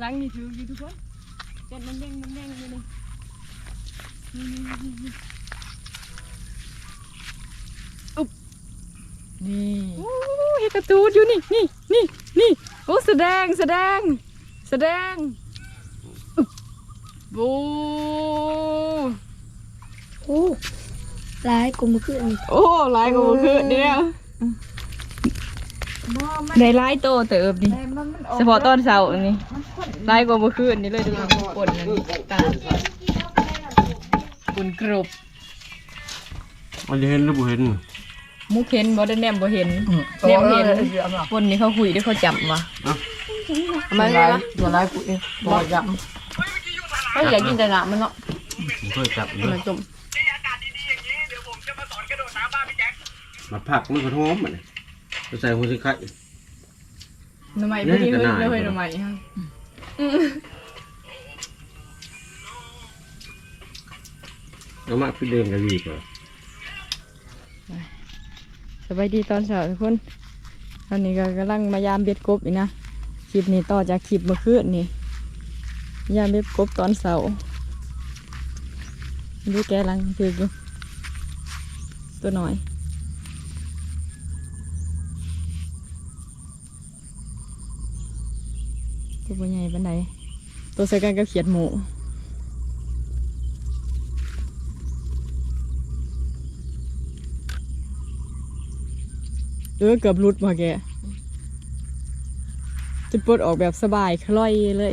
ล้างนี่ถืออยู่ทุกคนเจ็ดมันแดงมันแดงอยู่นี่นี่นี่นี่นี่อุ๊บนี่โอ้เห็ดกระตูดอยู่นี่นี่นี่นี่โอ้แสดงแสดง แสดงอุ๊บโอ้โอ้ลายกูมาขึ้นนี่โอ้ลายกว่าเมื่อคืนเดียว บ่มันได้ลายโตเติบนี่ แต่มันมันออกเฉพาะตอนเสาร์นี่ลายกว่าเมื่อคืนนี่เลยดูปนนั่นตาปนกรบมันจะเห็นหรือบ่เห็นมุกเห็นบ่ได้แนมบ่เห็นแนมเห็นปนนี่เขาคุยด้วยเขาจับวะทำไมไงวะตัวลายกูนี่บ่จับเฮ้ยอยากกินแต่หนามันเนาะผมเคยจับอยู่มันจมมาผักมันก็หอมมัน จะใส่หัวสิไข่ หน่อไม้พอดีนี่เฮ้ยก็น่า เลยหน่อไม้ฮะแล้วมาพี่เดิมกันดีกว่าสบายดีตอนเช้าทุกคนตอนนี้ก็กำลังมายามเบ็ดกบอีกนะ คลิปนี้ต่อจากคลิปเมื่อคืนนี่ ยามเบ็ดกบตอนเช้าดูแกลังถืออยู่ตัวหน่อย ตัวบ่ใหญ่ปานใดตัวใส่กันกับเขียดหมูเออเกือบหลุดมาแกจะปลดออกแบบสบายคล่อยเลย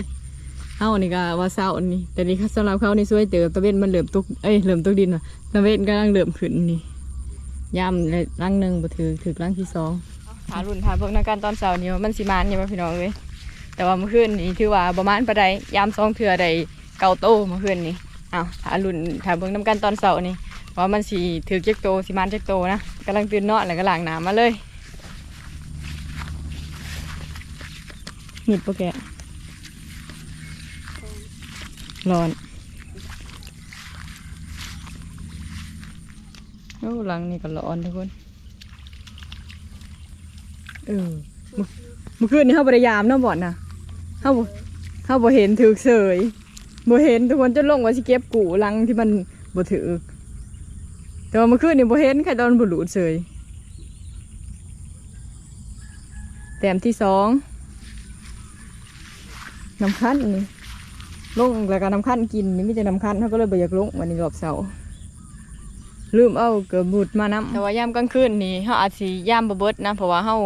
เฮานี่ก็ว่าเศร้านี่แต่นี่สำหรับเขานี่ช่วยเติบตะเวนมันเหลื่อมตุกเอ้ยเหลื่อมตุกดินว่ะตะเวนกำลังเหลื่อมขึ้นนี่ย่ำเลยร่างหนึ่งบ่ถือถือร่างที่สองหารุ่นหาเบิ่งนักการตอนเช้านี่ว่ามันสิมานอยังไงพี่น้องเว้ย แต่ว่าเมื่อคืนนี่ถือว่าประมาณปานใดยามสองเถื่อใดเก่าโตเมื่อคืนนี่อ้าวหารุ่นหาเบิ่งน้ำกันตอนเช้านี่ว่ามันสิถือเจ๊กโตสิมานเจ๊กโตนะกำลังตื่นนอนแล้วก็ล้างน้ำมาเลยหงิดปะแกร้อนโอ้หลังนี่ก็ร้อนทุกคนเออเมื่อคืนนี้เขาบริยามเนาะบ่อนนะ เขาบ่เขาบ่เห็นถือเสยบ่เห็นทุกคนจะลงว่าสิเก็บกูลังที่มันบ่ถือแต่ว่าเมื่อคืนนี่บ่เห็นใครตอนบ่หลุดเสยแต้มที่สองน้ำคั้นนี่ลงแล้วก็น้ำคั้นกินนี่ไมแต่จะน้ำคั้นเขาก็เลยบ่อยากลงวันนี้รอบเสาร์ลืมเอาเกือบบูดมาน้ำแต่ว่ายามกลางคืนนี่เขาอาจสิยามบ่เบิดนะเพราะว่าเขา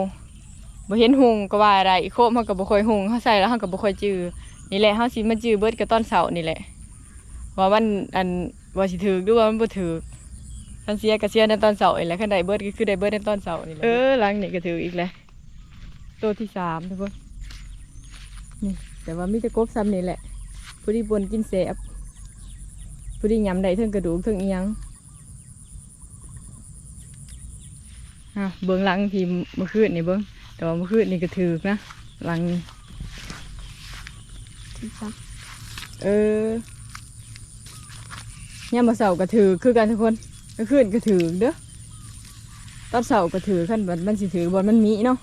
บ่เห็นหุงก็ว่าอะไรอีโคมเขาก็บ่ค่อยหุงเขาใส่แล้วเขาก็บ่ค่อยจื้อนี่แหละเขาสิมาจื้อเบิดก็ตอนเสานี่แหละ ว่ามันอันว่าสิถือหรือว่ามันบ่ถือคันเสียก็เสียในตอนเสาร์นี่แหละคันได้เบิดก็คือได้เบิดในตอนเสานี่แหละเออหลังนี่ก็ถืออีกแล้วตัวที่สามทุกคนนี่แต่ว่ามีแต่กบซ้ำนี่แหละผู้ที่บนกินแสบผู้ที่ยำได้เทั้งกระดูกเทั้งอียงอะเบื้องหลังทีเมื่อคืนนี่เบิ้ง แต่ว่าเมื่อคืนนี่ก็ถือกนะหลังนี่ที่ซักเออย่ามมาเสาร์ก็ถือคือกันทุกคนเมื่อคืนก็ถือเด้อตอนเสาร์ก็ถือขั้นบัดมันสิถือบอลมันมีเนาะ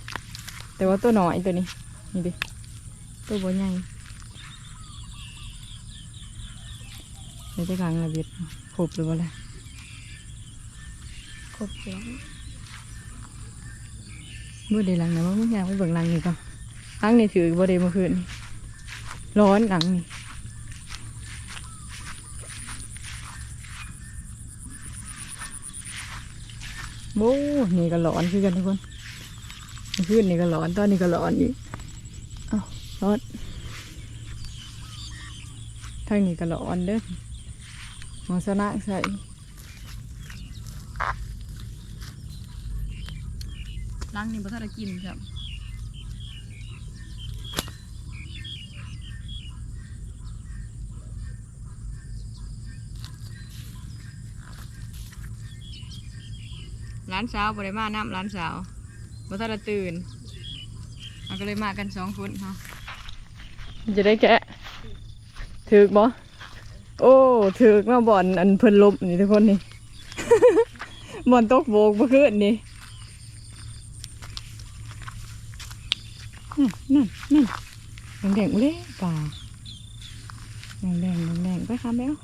แต่ว่าตัวน้อยตัวนี้นี่ดิตัวบอใหญ่ในจะกลางระเบียดครบหรือเปล่าล่ะครบแล้ว เมื่อใดหลังนะว่ามึงอยากไปเบิ่งหลังนี่ก่อนหลังนี่ถือบ่ได้เมื่อคืนร้อนหลังนี่โอ้นี่ก็ร้อนคือกันทุกคนเมื่อคืนนี่ก็ร้อนตอนนี้ก็ร้อนอีกเอ้าร้อนทางนี้ก็ร้อนเด้อมองสนะใส่ ล้างนี่บ่ทันได้กินครับร้านสาวบ่ได้มาน้ำร้านสาวบ่ทันได้ตื่นมันก็เลยมากันสองคนค่ะจะได้แกะถือกบ่โอ้ถือกมาบ่อนอันเพิ่นลบนี่ทุกคนนี่ บ่อนตกโบกเมื่อคืนนี่ นั่นนั่นนั่นแดงๆเล่ป่าแดงแดงๆแดงๆไปค่ะแมว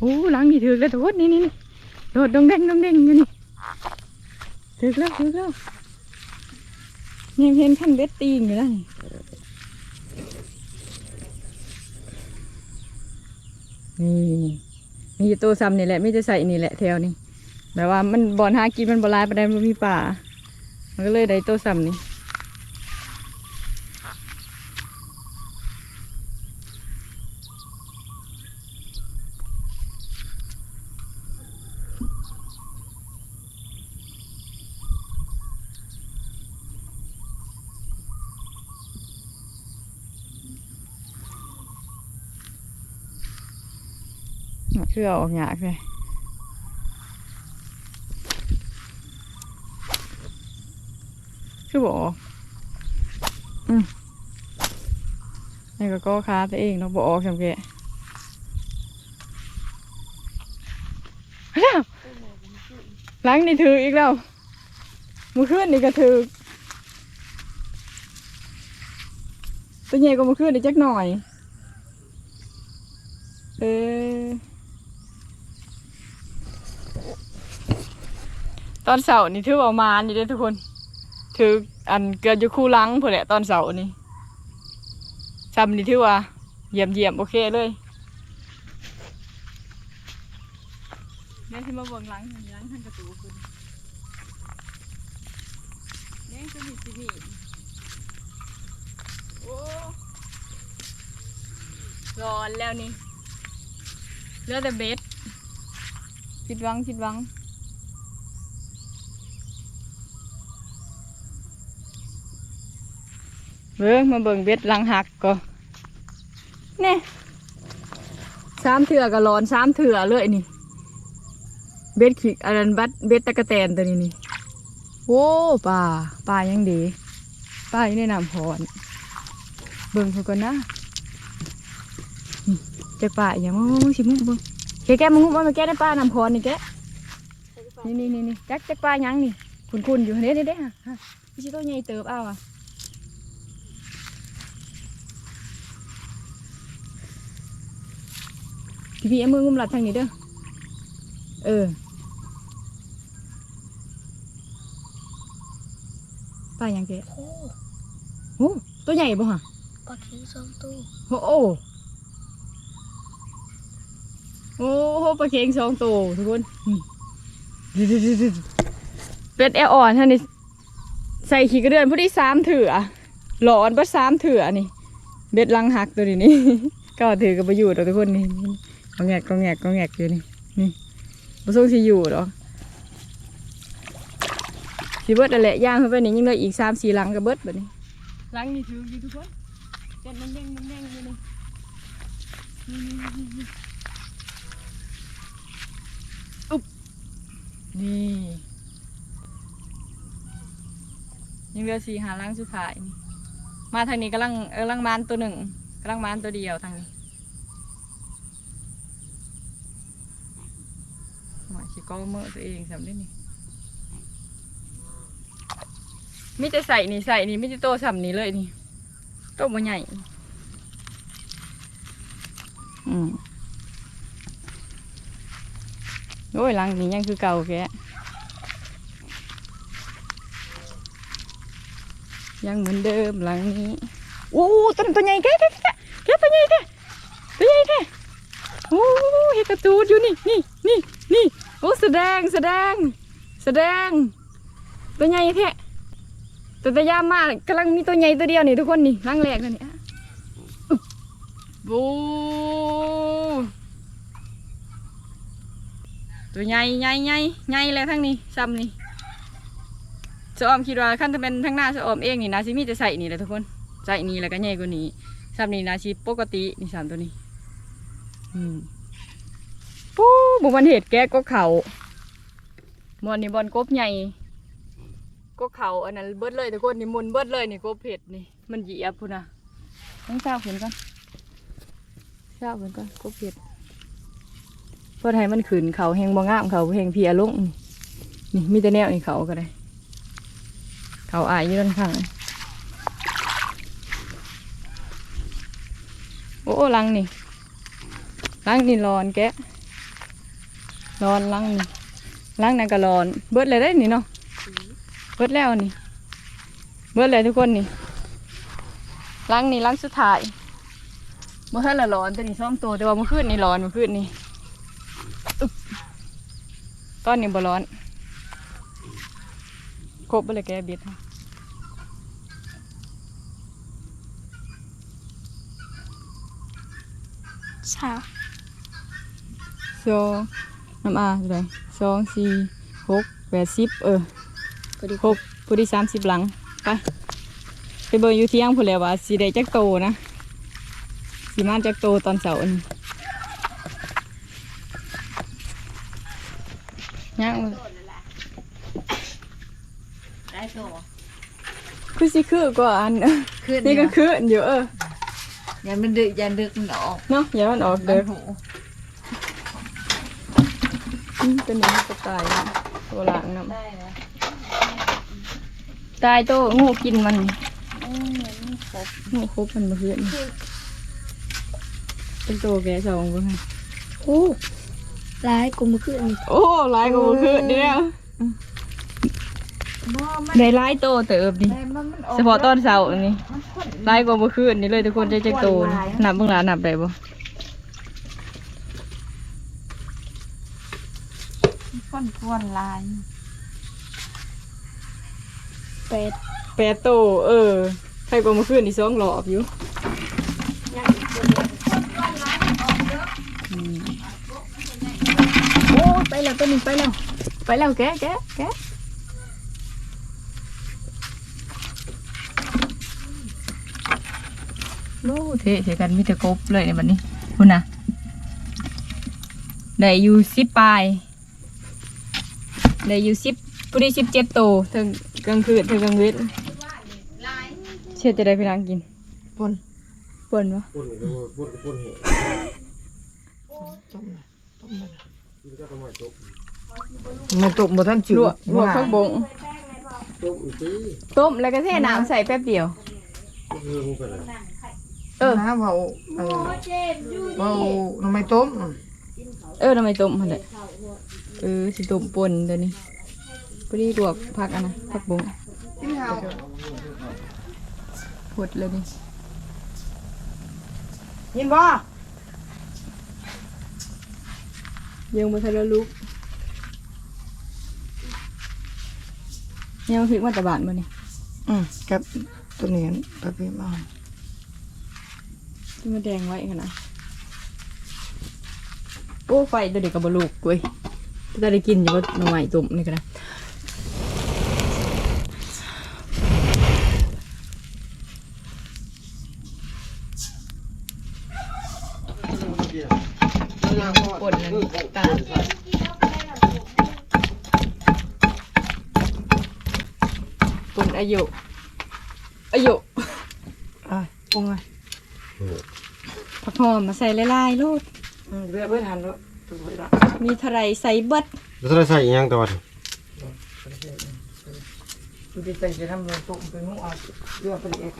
โอ้หลังนี่ถือแล้วทุกนี่นี่นี่โดดดงแดงดงแดงอยู่นี่ถือแล้วถือแล้ว ยังเห็นขั้นเบ็ดตีงอยู่แล้นี่นี่มีตัวซ้ำนี่แหละไม่จะใส่นี่แหละแถวนี้แบบว่ามันบอลหากินมันบอลายประเด็นมันมีป่า มันก็เลยได้ตัวซ้ำนี่ คือเอาออกยากเลยคือบอกอืมนี่ก็ก็ค้าตัวเองเนาะบอกออกจำแกะแล้วหลังนี่ถืออีกแล้วมือขึ้นนี่ก็ถือตัวใหญ่กว่ามือขึ้นนี่จักหน่อย เออต อนเสาร์นี่ถือว่าเอามานี่เด้ทุกคน ถืออันเกิดอยู่คู่ลังพอแหละตอนเสาร์นี่ซ้ำนี่ถือว่าเยี่ยมเยี่ยมโอเคเลยแม่ที่มาเบิ่งหลังหลังท่านกระตูคุณแม่งจะมีสิมีโอ้ร้อนแล้วนี่เหลือแต่เบ็ดผิดหวังผิดหวัง เบิ่งมาเบิ่งเบ็ดลังหักก็แน่สามเถื่อก็ร้อนสามเถื่อเลยนี่ เบ็ดขีกอันนั้นบัดเบ็ดตะกะแตนตัวนี้นี่โว้ป่าป่ายังดีป่าอยู่ในน้ำพรเบิ่งเขาก่อนนะจะป่าอย่างมึงมึงสิมึงมึงแกแกมึงมึงมาแกได้ป่าน้ำพรนี่แกนี่นี่นี่นี่จักจักป่ายังนี่คุณคุณอยู่เด้เด้เด้ฮะฮะพี่ชิโตใหญ่เติบเอาอะ พี่พี่เอามืองุมหลัดทางนี้เด้อ เออป่าหยังแกโอ้โอ้ตัวใหญ่บ่ฮะปลาเค็งสองตัวโอ้โอ้โอ้โหปลาเค็งสองตัวทุกคนอืมเป็ดแอลอ่อนท่านนี่ใส่ขี้กระเดือนพอดีสามเถื่อหลอนปะสามเถื่อนี่ เบ็ดลังหักตัวนี้นี่ก็ถือกับประโยชน์ทุกคนนี่ ก็แงกก็แงกก็แงกอยู่นี่นี่ประสงค์สิอยู่หรอสิเบิดนั่นแหละย่างเข้าไปนี่ยังเหลยอีกสามสี่หลังกับเบิดแบบนี้หลังนี่ถืออยู่ทุกคนเต้นแดงๆแดงๆอยู่นี่อุ๊บนี่ยังเหลือสี่หาล้างสุดท้ายนี่มาทางนี้กำลังกำลังมานตัวหนึ่งกำลังมานตัวเดียวทางนี้ หมาชิก้เมื่อตัวเองสำเร็จนี่มิจะใส่นี่ใส่นี่มิจะโตสำนี้เลยนี่โตมันใหญ่อืมโอ้ยหลังนี้ยังคือเก่าแกยังเหมือนเดิมหลังนี้โอ้ตัวนั้นตัวใหญ่แกแกแกแกตัวใหญ่แกตัวใหญ่แกะโอ้เห็ดกระตูดอยู่นี่นี่นี่ โอ้แสดงแสดง แสดง ตัวใหญ่แท้ตัวตะยามมากกำลังมีตัวใหญ่ตัวเดียวนี่ทุกคนนี่หลังแรกนั่นนี่บูตัวใหญ่ใหญ่ใหญ่ใหญ่แล้วทั้งนี้ซ้ำนี่สะออมคิดว่าขั้นจะเป็นทั้งหน้าสะออมเองนี่นาซิมีจะใส่นี่แหละทุกคนใส่นี่แล้วก็ใหญ่กว่านี้ซ้ำนี่นาซิปกตินี่สามตัวนี้ อืม ปู้บุมันเหตุแกะก็เขามอนนี่บอลกบใหญ่ก็เขาอันนั้นเบิดเลยทุกคนนี่มุนเบิดเลยนี่ก็เผ็ดนี่ มันเหยียบพุ่นนะต้องเช้าเห็นก่อนเช้าเห็นก่อนก็เผ็ดเพื่อให้มันขืนเขาแหงบ่งามเขาแหงเพียลงนี่นี่มีแต่แนวนี่เขาก็ได้ เขาอายยืนข้างโอ้ลังนี่ลังนี่ร้อนแกะ ร้อนลังนี่ลังนั่นก็ร้อน เบิดเลยได้นี่เนาะเบิดแล้วนี่ เบิดเลยทุกคนนี่ล้างนี่ล้างสุดท้ายเมื่อคืนละร้อนแต่นี่ซ่อมตัวแต่ว่าเมื่อคืนนี่ร้อนเมื่อคืนนี่อึ๊บตอนนี้บ่ร้อนครบไปเลยแกบิดค่ะสามสอง น้ำอาเท่าไหร่สองสี่หกแปดสิบเออพอดีครบพอดีสามสิบหลัง ไป ไปเบอร์อยู่เที่ยงพูดแล้วว่าสีได้จักโตนะสีมานจักโตตอนเสาร์นี่ย่างได้ตัวคือสิคือก็อันขึ้นนี่ก็คืออันอยู่เอออย่ามันดึกอย่าดึกมันออกเนาะอย่ามันออกเด้อหู อืมเป็นนี้ก็ตายนะตัวหลังน้ได้นะำตายโตงูกินมันงูครบมันมาเพื่อนเป็นโตแกสองบ่ฮะโอ้ร้ายกูมาขึ้นนี่โอ้หลายกว่าเมื่อคืนนี่แล้วบ่มันได้หลายโตเติบดิได้มันมันออกเฉพาะตอนเสาร์นี่มันคนหลายกว่าเมื่อคืนนี่เลยทุกคนจะจะโตนะนับเบิ่งหลานนับได้บ่ คนควนลายเป็ดแปดโต เออใครกว่าเมื่อคืนนี่สองรอบอยู่อืมโอ้ไปแล้วตัวนี้ไปแล้ว ไปแล้วแกะแกะแกะโอ้เทเทกันมีแต่กบเลยในบัดนี้คุณนะได้อยู่สิบปลาย ได้อยู่สิบปุริสิบเจ็ดโตถึงกลางคืนถึงกลางเวทเชื่อจะได้พี่นางกินปนป่นวะปุ่นก็ปุ่นก็ปุ่นเหตุต้มน่ะต้มมันกินก็ทำไมจบมันตกบ่ทันจืดลวกลวกข้าวบงจบอีกทีต้มแล้วก็เทน้ำใส่แป๊บเดียว ก็คือมึงเป็นอะไรเออน้ำเผาเออเผาทำไมต้มเออทำไมต้มมันเลย เออสิต้มป่นตัวนี้พอดีลวกผักอันนะผักบงกินข้าวหดเลยนี่ยินบ่ยังมาทันละลุกยังพริกมาแตะบานมาเนี่ยอืมกับตัวนี้ปลาเพียมาที่มาแดงไว้ขนาดโอ้ไฟตัวเด็กกับบลูกเว้ย จะได้กินอยู่ว่าหน่อไม้ต้มนี่กันนะปนนั้นตาปนอายุอายุอะปรุงไงผักหอมมาใส่ลายๆลูกอืมเรียกเพื่อนหันด้วยตัวเวลา มีเทะไรใส่เบิดแล้วถ้าใส่อีกอยังตัวนี้ดูที่ใส่จะทำเป็นต้มเป็นนุ่งเอาเรื่องเป็นเอก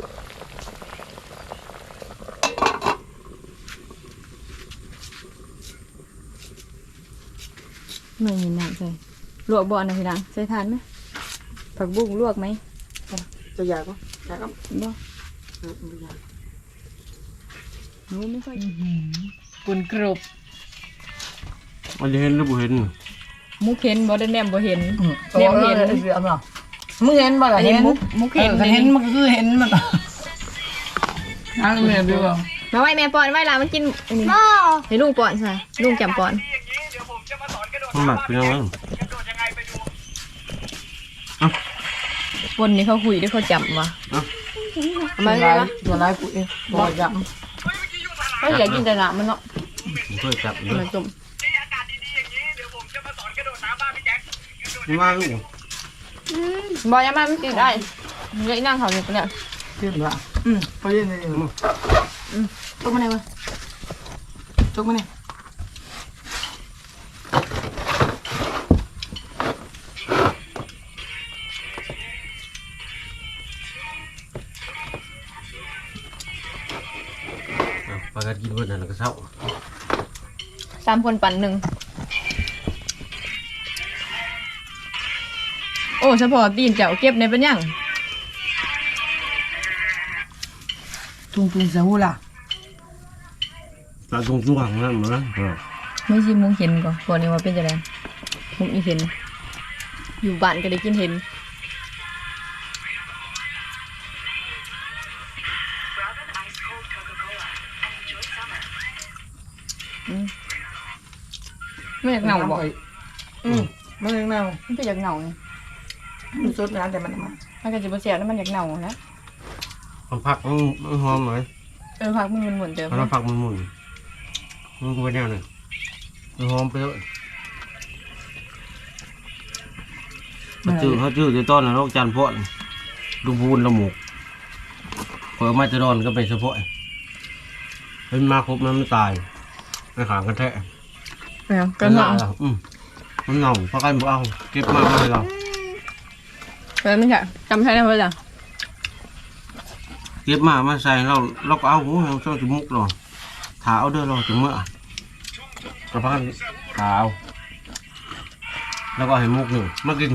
ไม่มีน้ำใส่ลวกบ่อนนะพี่นางใส่ทานไหมผักบุ้งลวกไหมจะอยากก็อยากก็บ่เออไม่อยากหนูไม่ค่อยปุ่นกรบ มันจะเห็นหรือบ่เห็นมุกเห็นบ่ได้แนมบ่เห็นเรียบเห็นเรียบเนาะมึงเห็นบ่ล่ะอันเห็นี้นมุกมุกเห็นเออเห็นมันก็คือเห็นมันทางเรียบดูว่ามาไว้แม่ปอนไว้ลามันกินอันนี้ให้ลุงปอนใส่ลุงจำปอนมันหมักเป็นยังไงปนนี่เขาคุยด้วยเขาจำวะเอ้าเอามาเลยปะตัวร้ายกูเองบ่ยำไม่อยากกินแต่หนามันเนาะผมเคยจับอยู่เอามาจุ่ม มาลูกบอยยังมาไม่กินได้เยอะนั่งเขาอยู่เนี่ยเจ็บละอืมไปเย็นเลยอืมจกมาไหนวะจกมาไหนอะปากันกินเบิดนั่นแล้วก็เศร้าสามคนปั่นหนึ่ง โอ้เฉพาะตีนเจ้าเก็บในเป็นยังทุ่งทุ่งสะหูล่ะตาตรงช่วงนั่นเหมือนกันอะไม่ชิมมุงเห็นก่อนก่อนนี้ว่าเป็นจะไงมุงอีเห็น อยู่บ้านก็ได้กินเห็นอืมไม่อยากเหงาบอก อืมมันยังเน่ามันก็อยากเหงาไง มันสดนะแต่มันมามันก็จะมาเสียแล้วมันอยากเหงานะมันผักมันมันหอมหน่อยเออพักมันหมุนๆเดิมมันผักมันหมุนมันก็เป็นแนวหนึงมันหอมไปเลยเขาจื้อเขาจื้อที่ต้นนะโรคจันทร์พวกลูกบูนละหมูกเปิดมาจะดอนก็ไปเฉพาะเป็นมาครบมันไม่ตายไม่ขางกันแท้เนี่ยก็เหงาหอืมมันเหงาเพราะกันบอกเอาเก็บมาให้เรา เออไม่ใช่จำใช่ได้ไหมล่ะเก็บมามาใส่เราเราก็เอาหูเราช่องจมูกเราถาเอาเด้อเราถึงเมื่อกระพันถาเอาแล้วก็ให้มุกหนึ่งมากิน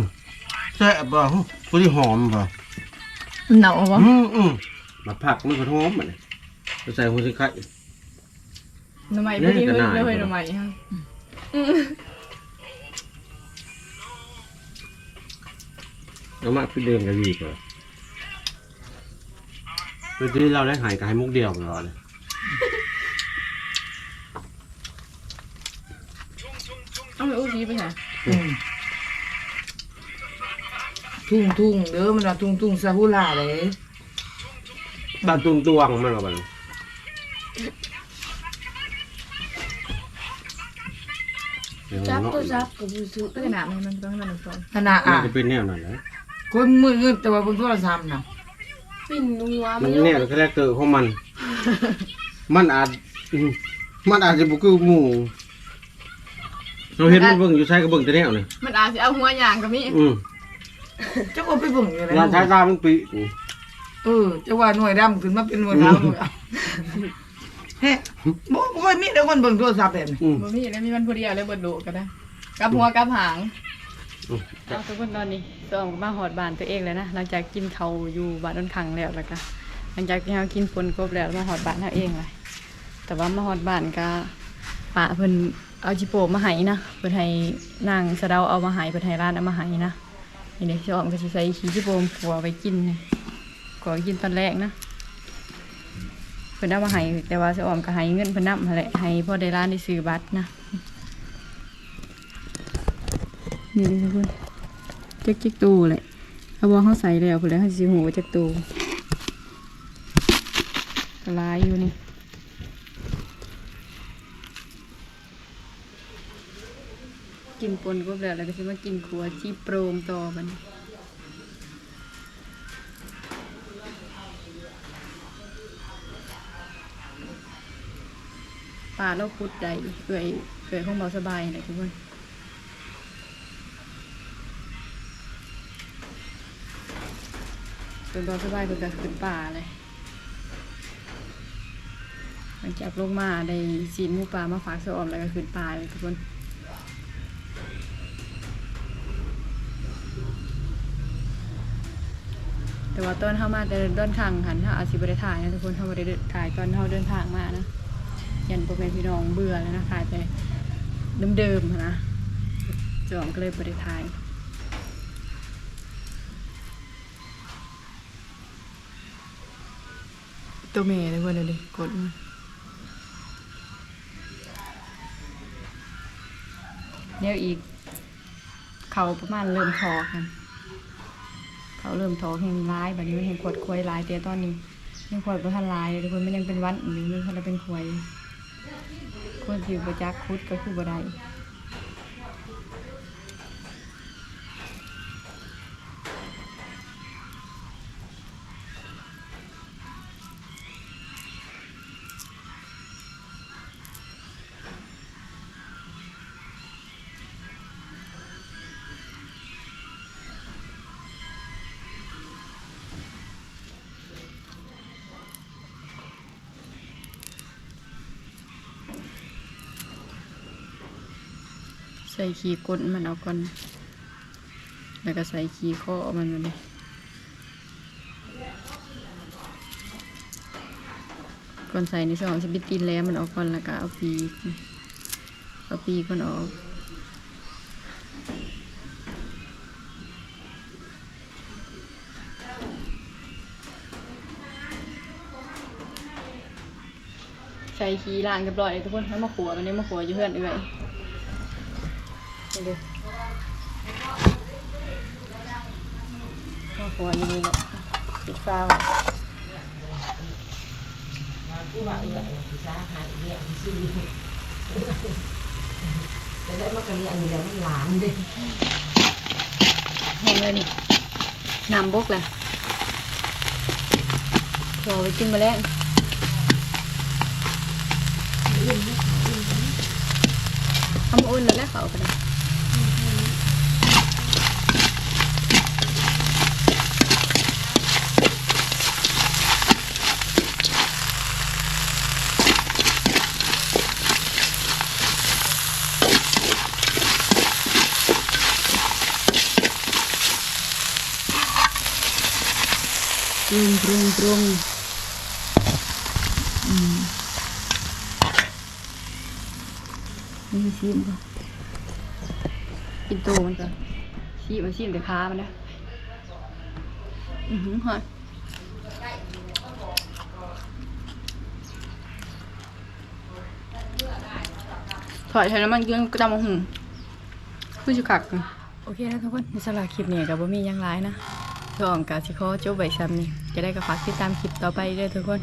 แซ่บบ่หูตัวที่หอมบ่เหงาปะอืมอืมมาผักมันก็หอมมันจะใส่หัวสิไข่ทำไมเนี่ไม่ยดีก็เลยน่าเลยทำไมฮะ แล้วมาพี่เดิมกันอีกเหรอเมื่อกี้เราได้หายกับให้มุกเดียวกันเลยเอาไปอู้ชี้ไปไหนอืมทุ่งทุ่งเด้อมันว่าทุ่งทุ่งสะหูล่าเลยตาตุ้งตวงมันว่าบัดเดี๋ยวจับเนาะตัวจับกับมือถือก็ขนาดมันมันต้องให้มันฟองขนาดมัอะนจะเป็นแนวนั้นแหละ คนมือเงินแต่ว่าบนโทรศัพท์น่ะปิ่นนัวมัมันนแนวแค่แรกเกิดของมัน มันอาจอืมมันอาจจะบุคือหมู่เราเห็นมันเบิ่งอยู่ใช้กับเบิ่งแต่แนวนี่มันอาจจะเอาหัวอย่างกับนี่อืมเจ้าก็ไปเบิ่งอยู่ไหนงานใช้ตามันปีเออเจ้าว่าหน่วยดำขึ้นมาเป็นหน่วยขาวหน่วยอะเฮ้บ่บ่ค่อยมีแต่คนเบิ่งโทรศัพท์แบบนี้อืมบ่มีแล้วมีมันผู้เดียวเลยเบิดดุก็ได้กับหัวกับหางอืม เอาทุกคนตอนนี้ตัวออกมาหอดบ้านตัวเองแล้วนะหลังจากกินเขาอยู่บ้านนนขังแล้วแล้วก็หลังจากที่เรากินฝนกบแล้วมาหอดบ้านเราเองเลยแต่ว่ามาหอดบ้านก็ป้าเพิ่นเอาจิโปะมาให้นะเพิ่นให้นางสะเดาเอามาให้เพิ่นให้ร้านเอามาให้นะนี่เด็กชอบก็สิใส่ขี้จิโปมขัวไว้กินนี่ขัวกินตอนแรกนะเพิ่นเอามาให้แต่ว่าสะออมก็ให้เงินเพิ่นนำแหละให้พ่อได้ร้านได้ซื้อบัตรนะ นี่เลยทุกคนจักจักตูเลยเอาบอเขาใส่แล้วพุ่นแล้วเขาสิหูว่าจักตูกลายอยู่นี่กินปนก็แล้วแล้วก็จะมากินขัวชีโปรมต่อมันปลาเราพุดใดเอื่อยเอื่อยของเบาสบายนะทุกคน เป็นบอสบายเป็นการขึ้นป่าเลยหลังจากลงมาได้สีนหมูป่ามาฝากสออมแล้วก็ขึ้นป่าเลยทุกคนแต่ว่าตอนเข้ามาแต่เดินทางหันถ้าอาจสิบได้ถ่ายนะทุกคนถ้าม่ได้ถ่ายตอนเขาเดินทางมานะยันโปรแกรมพี่น้องเบื่อแล้วนะถ่ายไปเดิมๆนะจอมก็เลยไม่ได้ถ่าย ตัวเมย์เลยเพื่อนเลยกดมาเดี๋ยวอีก เขาประมาณเริ่มทอกันเขาเริ่มทอแห่งร้ายแบบนี้มันแห่งขวดควยลายเตี้ยตอนนี้ยังขวดประทันลายเลยทุกคนมันยังเป็นวันอยู่มันคนละเป็นควยคนที่ประจักษ์คุดก็คือบ่ได้ ใส่ขี้ก้นมันเอาก่อน แล้วก็ใส่ขี้ข้อมันมาเลยก่อนใส่ในช่องสปิตตีนแล้วมันออกก่อนแล้วก็เอาปีกเอาปีกมันออกใส่ขี้ล้างเรียบร้อยเลยทุกคนให้มาขัวมันนี้มาขัวอยู่เพื่อนเอื่อย นี่ดูมาขัวอยู่นี่แหละปิดฟ้าไว้แห้งเลยนี่น้ำบกเลยรอไปกินมาแล้วทำอุ่นแล้วแหละเขาก็ได้ รุงปรุงปรุงอืมนี่ชิมก่อนกินตัวมันก่อนชิมมันชิมแต่ขามันนะอือหือฮะถอยใช้น้ำมันเกลือก็ดำมาหุงคือจะขักโอเคนะทุกคนในสำหรับคลิปนี้กับว่ามียังไรนะก็ออมกาสิขอจบไว้ซ้ำนี่ จะได้กับฝากติดตามคลิปต่อไปด้วยทุกคน